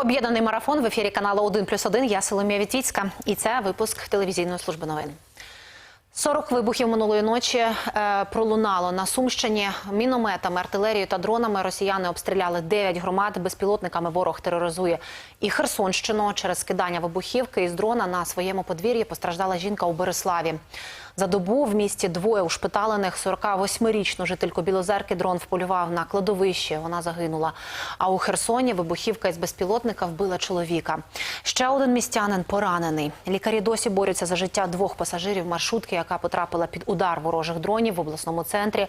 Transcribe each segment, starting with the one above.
Об'єднаний марафон в ефірі каналу 1 плюс 1. Я Соломія Вітвіцька. І це випуск телевізійної служби новин. 40 вибухів минулої ночі е, пролунало на Сумщині. Мінометами, артилерією та дронами росіяни обстріляли 9 громад. Безпілотниками ворог тероризує і Херсонщину. Через скидання вибухівки із дрона на своєму подвір'ї постраждала жінка у Береславі. За добу в місті двоє ушпиталених 48-річну жительку Білозерки дрон вполював на кладовище. Вона загинула. А у Херсоні вибухівка із безпілотника вбила чоловіка. Ще один містянин поранений. Лікарі досі борються за життя двох пасажирів маршрутки, яка потрапила під удар ворожих дронів в обласному центрі.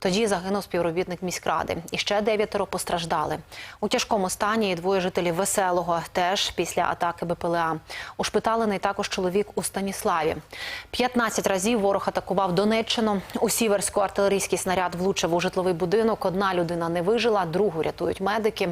Тоді загинув співробітник міськради. І ще дев'ятеро постраждали. У тяжкому стані і двоє жителів веселого теж після атаки БПЛА. Ушпиталений також чоловік у Станіславі. 15 разів ворог атакував Донеччину. У Сіверську артилерійський снаряд влучив у житловий будинок. Одна людина не вижила, другу рятують медики.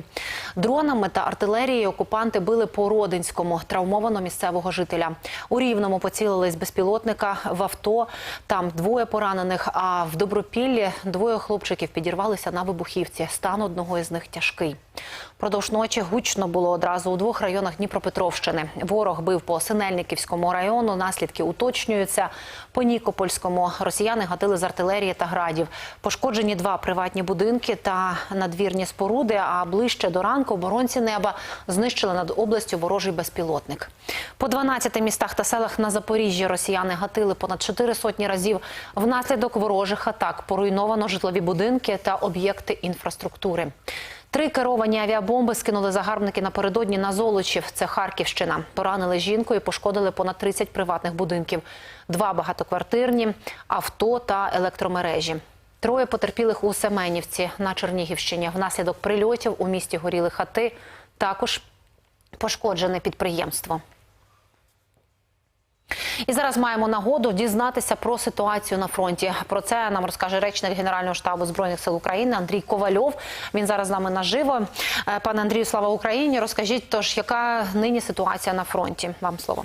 Дронами та артилерією окупанти били по Родинському, травмовано місцевого жителя. У Рівному поцілили з безпілотника в авто. Там двоє поранених. А в Добропіллі двоє хлопчиків підірвалися на вибухівці. Стан одного із них тяжкий. Продовж ночі гучно було одразу у двох районах Дніпропетровщини. Ворог бив по Синельниківському району. Наслідки уточнюються. По Нікопольському росіяни гатили з артилерії та градів. Пошкоджені два приватні будинки та надвірні споруди. А ближче до ранку оборонці неба знищили над областю ворожий безпілотник. По 12 містах та селах на Запоріжжі росіяни гатили понад чотири сотні разів. Внаслідок ворожих атак поруйновано житлові будинки та об'єкти інфраструктури. Три керовані авіабомби скинули загарбники напередодні на Золочів. Це Харківщина. Поранили жінку і пошкодили понад 30 приватних будинків, два багатоквартирні, авто та електромережі. Троє потерпілих у Семенівці на Чернігівщині. Внаслідок прильотів у місті горіли хати. Також пошкоджене підприємство. І зараз маємо нагоду дізнатися про ситуацію на фронті. Про це нам розкаже речник Генерального штабу збройних сил України Андрій Ковальов. Він зараз з нами наживо. Е, Пане Андрію, слава Україні! Розкажіть, тож яка нині ситуація на фронті? Вам слово.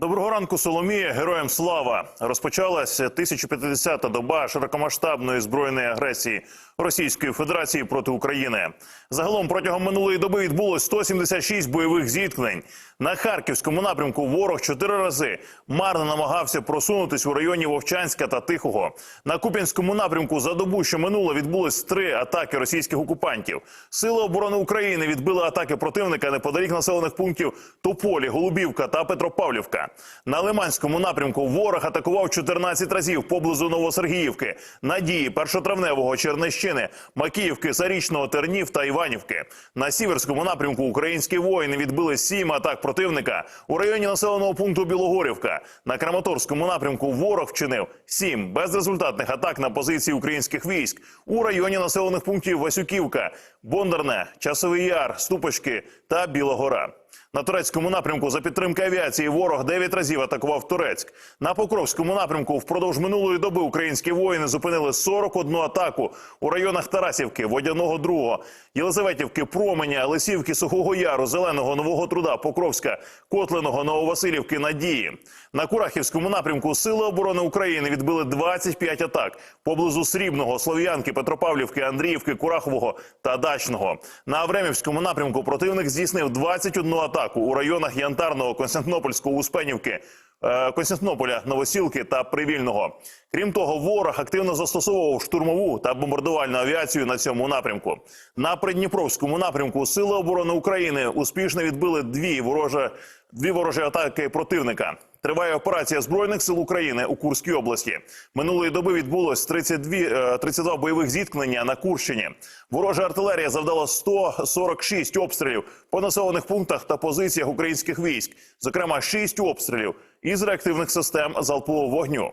Доброго ранку, Соломія. Героям слава розпочалася 1050-та доба широкомасштабної збройної агресії Російської Федерації проти України. Загалом протягом минулої доби відбулось 176 бойових зіткнень. На харківському напрямку ворог чотири рази марно намагався просунутись у районі Вовчанська та Тихого. На Куп'янському напрямку за добу, що минуло, відбулось три атаки російських окупантів. Сили оборони України відбили атаки противника неподалік населених пунктів Тополі, Голубівка та Петропавлівка. На Лиманському напрямку ворог атакував 14 разів поблизу Новосергіївки, Надії, Першотравневого, Чернещини, Макіївки, Зарічного, Тернів та Іванівки. На сіверському напрямку українські воїни відбили сім атак противника у районі населеного пункту Білогорівка. На Краматорському напрямку ворог вчинив сім безрезультатних атак на позиції українських військ у районі населених пунктів Васюківка, Бондарне, Часовий Яр, Ступочки та Білогора. На турецькому напрямку за підтримки авіації ворог 9 разів атакував Турецьк. На Покровському напрямку впродовж минулої доби українські воїни зупинили 41 атаку у районах Тарасівки, Водяного Другого, Єлизаветівки, Променя, Лисівки, Сухого Яру, Зеленого, Нового Труда, Покровська, Котленого, Нововасилівки, Надії. На Курахівському напрямку Сили оборони України відбили 25 атак поблизу Срібного, Слов'янки, Петропавлівки, Андріївки, Курахового та Дачного. На Авремівському напрямку противник здійснив 21 атаку у районах Янтарного, Константинопольського, Успенівки, е, Константинополя, Новосілки та Привільного. Крім того, ворог активно застосовував штурмову та бомбардувальну авіацію на цьому напрямку. На Придніпровському напрямку Сили оборони України успішно відбили дві ворожі, дві ворожі атаки противника. Триває операція збройних сил України у Курській області. Минулої доби відбулось 32, е, 32 бойових зіткнення на Курщині. Ворожа артилерія завдала 146 обстрілів по населених пунктах та позиціях українських військ, зокрема 6 обстрілів із реактивних систем залпового вогню.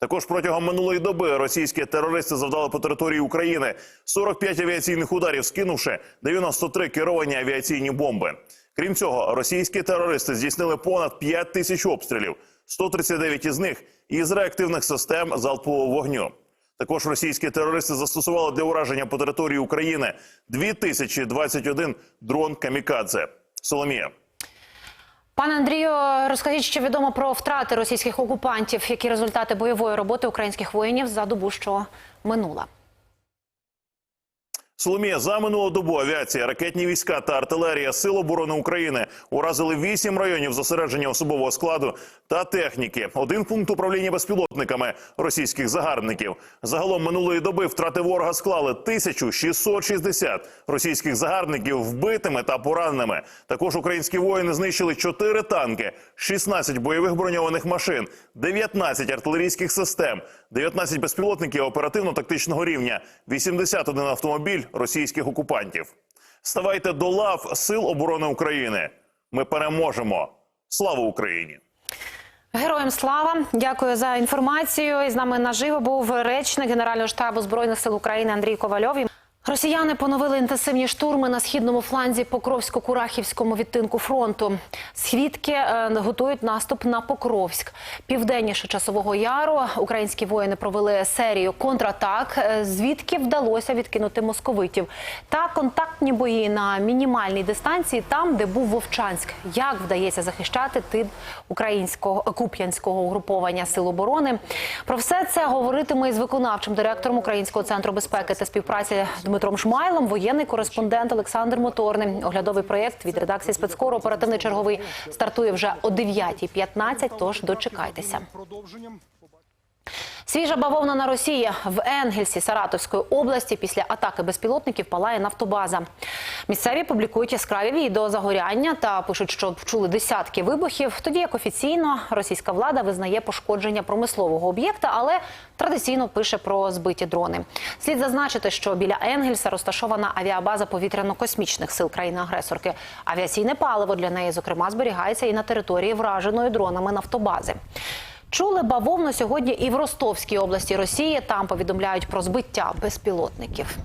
Також протягом минулої доби російські терористи завдали по території України 45 авіаційних ударів, скинувши 93 керовані авіаційні бомби. Крім цього, російські терористи здійснили понад 5 тисяч обстрілів, 139 із них із реактивних систем залпового вогню. Також російські терористи застосували для ураження по території України 2021 дрон камікадзе. Соломія. Пане Андрію, розкажіть, що відомо про втрати російських окупантів, які результати бойової роботи українських воїнів за добу, що минула. Соломія за минулу добу авіація, ракетні війська та артилерія Сил оборони України уразили вісім районів зосередження особового складу та техніки. Один пункт управління безпілотниками російських загарбників. Загалом минулої доби втрати ворога склали 1660 російських загарбників вбитими та пораненими. Також українські воїни знищили 4 танки, 16 бойових броньованих машин, 19 артилерійських систем, 19 безпілотників оперативно-тактичного рівня, 81 автомобіль російських окупантів. Ставайте до лав Сил оборони України. Ми переможемо. Слава Україні! Героям слава, дякую за інформацію. І з нами наживо був речник Генерального штабу збройних сил України Андрій Ковальов. Росіяни поновили інтенсивні штурми на східному фланзі Покровсько-Курахівському відтинку фронту. Свідки е, готують наступ на Покровськ. Південніше часового яру українські воїни провели серію контратак, е, звідки вдалося відкинути московитів. Та контактні бої на мінімальній дистанції, там, де був Вовчанськ. Як вдається захищати тил українського куп'янського угруповання сил оборони? Про все це говоритиме із виконавчим директором Українського центру безпеки та співпраці Дмитром Шмайлом, воєнний кореспондент Олександр Моторний. Оглядовий проєкт від редакції спецкору оперативний черговий стартує вже о 9.15, Тож дочекайтеся. Свіжа бавовна на Росії в Енгельсі Саратовської області після атаки безпілотників палає нафтобаза. Місцеві публікують яскраві відео загоряння та пишуть, що чули десятки вибухів. Тоді як офіційно російська влада визнає пошкодження промислового об'єкта, але традиційно пише про збиті дрони. Слід зазначити, що біля Енгельса розташована авіабаза повітряно-космічних сил країни-агресорки. Авіаційне паливо для неї, зокрема, зберігається і на території враженої дронами нафтобази. Чули бавовну сьогодні і в Ростовській області Росії. Там повідомляють про збиття безпілотників.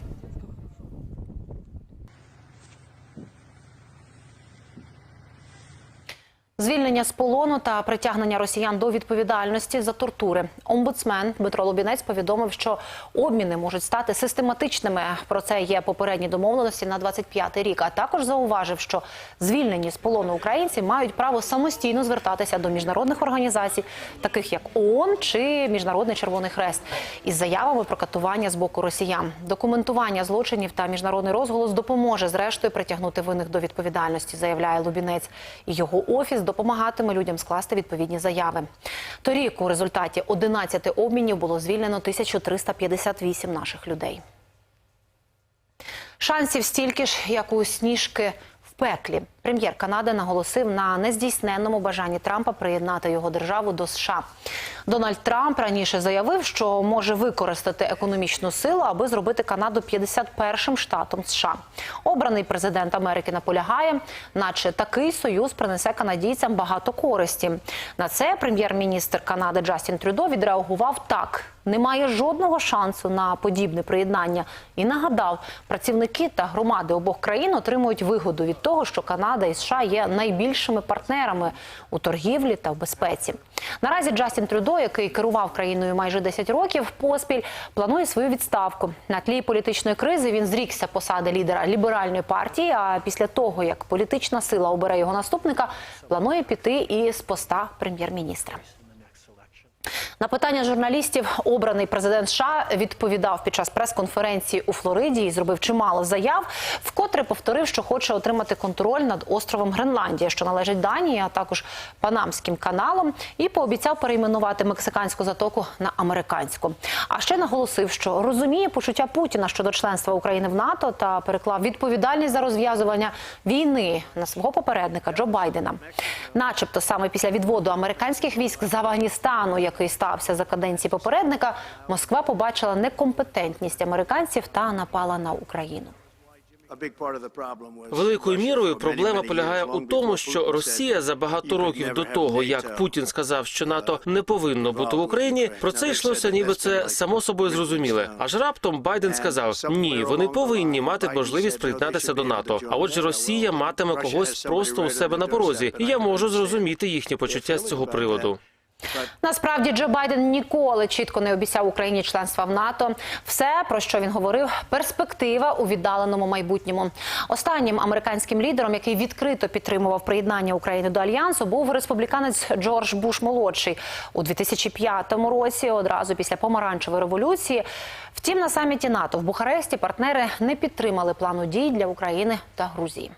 Звільнення з полону та притягнення росіян до відповідальності за тортури. Омбудсмен Дмитро Лубінець повідомив, що обміни можуть стати систематичними. Про це є попередні домовленості на 25-й рік. А також зауважив, що звільнені з полону українці мають право самостійно звертатися до міжнародних організацій, таких як ООН чи Міжнародний Червоний Хрест, із заявами про катування з боку росіян. Документування злочинів та міжнародний розголос допоможе зрештою притягнути винних до відповідальності, заявляє Лубінець. Його офіс допомагатиме людям скласти відповідні заяви. Торік у результаті 11 обмінів було звільнено 1358 наших людей. Шансів стільки ж, як у сніжки пеклі. Прем'єр Канади наголосив на нездійсненному бажанні Трампа приєднати його державу до США. Дональд Трамп раніше заявив, що може використати економічну силу, аби зробити Канаду 51-м штатом США. Обраний президент Америки наполягає, наче такий союз принесе канадійцям багато користі. На це прем'єр-міністр Канади Джастін Трюдо відреагував так: немає жодного шансу на подібне приєднання і нагадав, працівники та громади обох країн отримують вигоду від того, що Канада і США є найбільшими партнерами у торгівлі та в безпеці. Наразі Джастін Трюдо, який керував країною майже 10 років поспіль, планує свою відставку. На тлі політичної кризи він зрікся посади лідера ліберальної партії. А після того, як політична сила обере його наступника, планує піти і з поста прем'єр-міністра. На питання журналістів обраний президент США відповідав під час прес-конференції у Флориді і зробив чимало заяв. Вкотре повторив, що хоче отримати контроль над островом Гренландія, що належить Данії, а також Панамським каналом, і пообіцяв перейменувати мексиканську затоку на американську. А ще наголосив, що розуміє почуття Путіна щодо членства України в НАТО та переклав відповідальність за розв'язування війни на свого попередника Джо Байдена, начебто саме після відводу американських військ з Афганістану, який стався за каденції попередника, Москва побачила некомпетентність американців та напала на Україну. Великою мірою проблема полягає у тому, що Росія за багато років до того, як Путін сказав, що НАТО не повинно бути в Україні, про це йшлося, ніби це само собою зрозуміле. Аж раптом Байден сказав: ні, вони повинні мати можливість приєднатися до НАТО. А отже, Росія матиме когось просто у себе на порозі, і я можу зрозуміти їхнє почуття з цього приводу. Насправді Джо Байден ніколи чітко не обіцяв Україні членства в НАТО. Все, про що він говорив, перспектива у віддаленому майбутньому. Останнім американським лідером, який відкрито підтримував приєднання України до альянсу, був республіканець Джордж Буш молодший у 2005 році, одразу після помаранчевої революції. Втім, на саміті НАТО в Бухаресті партнери не підтримали плану дій для України та Грузії.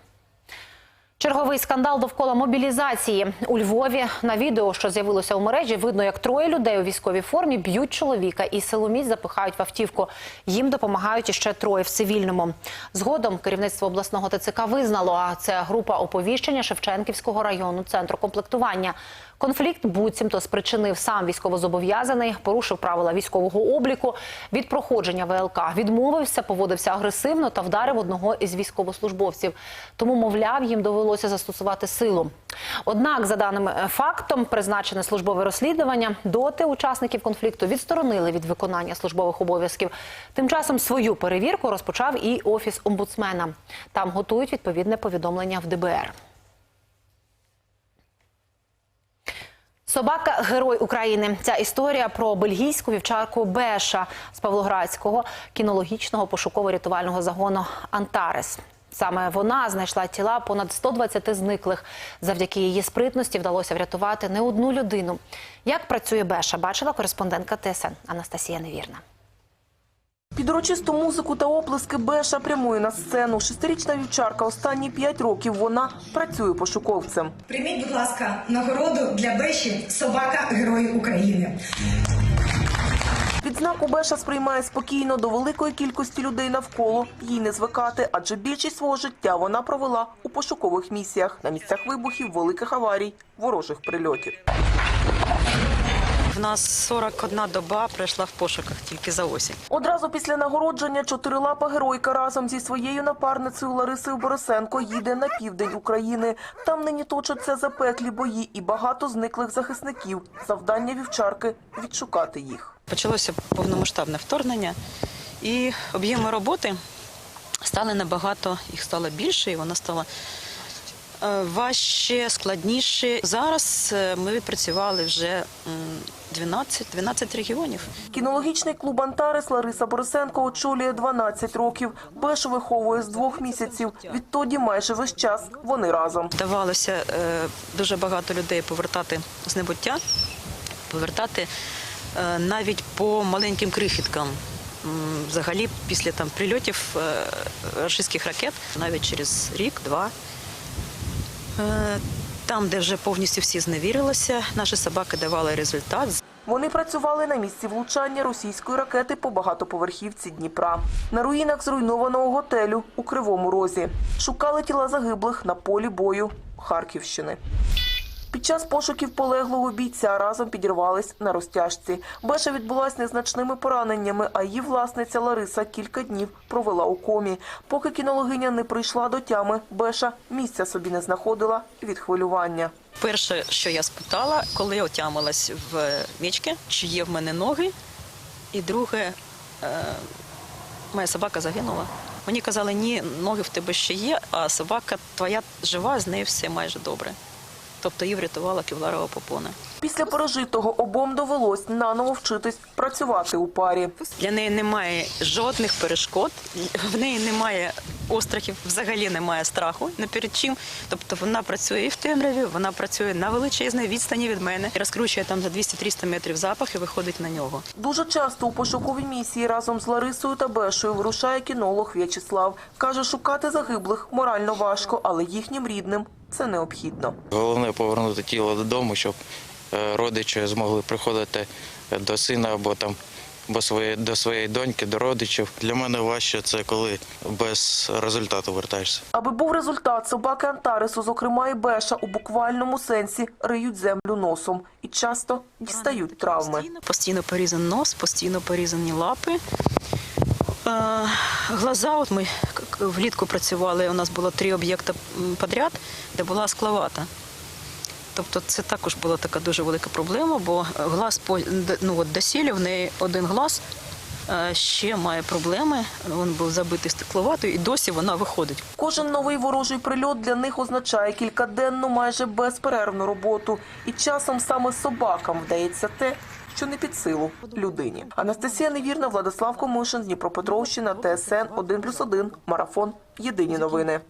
Черговий скандал довкола мобілізації у Львові. На відео, що з'явилося у мережі, видно, як троє людей у військовій формі б'ють чоловіка і силоміць запихають в автівку. Їм допомагають іще троє в цивільному. Згодом керівництво обласного ТЦК визнало, а це група оповіщення Шевченківського району центру комплектування. Конфлікт буцімто спричинив сам військовозобов'язаний, порушив правила військового обліку. Від проходження ВЛК відмовився, поводився агресивно та вдарив одного із військовослужбовців. Тому, мовляв, їм довелося застосувати силу. Однак, за даним е, фактом, призначене службове розслідування, доти учасників конфлікту відсторонили від виконання службових обов'язків. Тим часом свою перевірку розпочав і офіс омбудсмена. Там готують відповідне повідомлення в ДБР. Собака герой України. Ця історія про бельгійську вівчарку Беша з Павлоградського кінологічного пошуково-рятувального загону Антарес. Саме вона знайшла тіла понад 120 зниклих. Завдяки її спритності вдалося врятувати не одну людину. Як працює Беша, бачила кореспондентка ТСН Анастасія Невірна. Під урочисту музику та оплески Беша прямує на сцену. Шестирічна вівчарка останні п'ять років вона працює пошуковцем. Прийміть, будь ласка, нагороду для Беші собака Герой України. Відзнаку Беша сприймає спокійно до великої кількості людей навколо. Їй не звикати, адже більшість свого життя вона провела у пошукових місіях на місцях вибухів, великих аварій, ворожих прильотів. В нас 41 доба пройшла в пошуках тільки за осінь. Одразу після нагородження чотирилапа геройка разом зі своєю напарницею Ларисою Борисенко їде на південь України. Там нині точаться запеклі бої і багато зниклих захисників. Завдання вівчарки відшукати їх. Почалося повномасштабне вторгнення, і об'єми роботи стали набагато, їх стало більше, і воно стало е, важче, складніше. Зараз е, ми відпрацювали вже м, 12, 12 регіонів. Кінологічний клуб «Антарес» Лариса Борисенко очолює 12 років. Беш виховує з двох місяців. Відтоді майже весь час вони разом. Вдавалося е, дуже багато людей повертати з небуття, повертати навіть по маленьким крихіткам. Взагалі, після там прильотів е, російських ракет, навіть через рік-два. Е, Там, де вже повністю всі зневірилися, наші собаки давали результат. Вони працювали на місці влучання російської ракети по багатоповерхівці Дніпра. На руїнах зруйнованого готелю у Кривому Розі. Шукали тіла загиблих на полі бою Харківщини. Під час пошуків полеглого бійця разом підірвались на розтяжці. Беша відбулась незначними пораненнями, а її власниця Лариса кілька днів провела у комі. Поки кінологиня не прийшла до тями, Беша місця собі не знаходила від хвилювання. Перше, що я спитала, коли отямилась в мічки, чи є в мене ноги. І друге, е, моя собака загинула. Мені казали, ні, ноги в тебе ще є, а собака твоя жива, з нею все майже добре. Тобто її врятувала кевларова попона. Після пережитого обом довелось наново вчитись працювати у парі. Для неї немає жодних перешкод, в неї немає острахів, взагалі немає страху не перед чим. Тобто вона працює і в темряві, вона працює на величезній відстані від мене, розкручує там за 200-300 метрів запах і виходить на нього. Дуже часто у пошуковій місії разом з Ларисою та Бешою вирушає кінолог В'ячеслав. Каже, шукати загиблих морально важко, але їхнім рідним це необхідно. Головне повернути тіло додому, щоб е, родичі змогли приходити до сина або там або своєї, до своєї доньки, до родичів. Для мене важче це коли без результату вертаєшся. Аби був результат, собаки Антаресу, зокрема і Беша, у буквальному сенсі риють землю носом і часто дістають травми. Постійно, постійно порізаний нос, постійно порізані лапи. Е, Глаза, от ми влітку працювали, у нас було три об'єкти подряд, де була склавата. Тобто це також була така дуже велика проблема, бо глаз ну, от доселі в неї один глаз е, ще має проблеми. Він був забитий стекловатою і досі вона виходить. Кожен новий ворожий прильот для них означає кількаденну, майже безперервну роботу. І часом саме собакам вдається те, що не під силу людині. Анастасія Невірна, Владислав Комишин, Дніпропетровщина, ТСН 1+,1, Марафон. Єдині новини.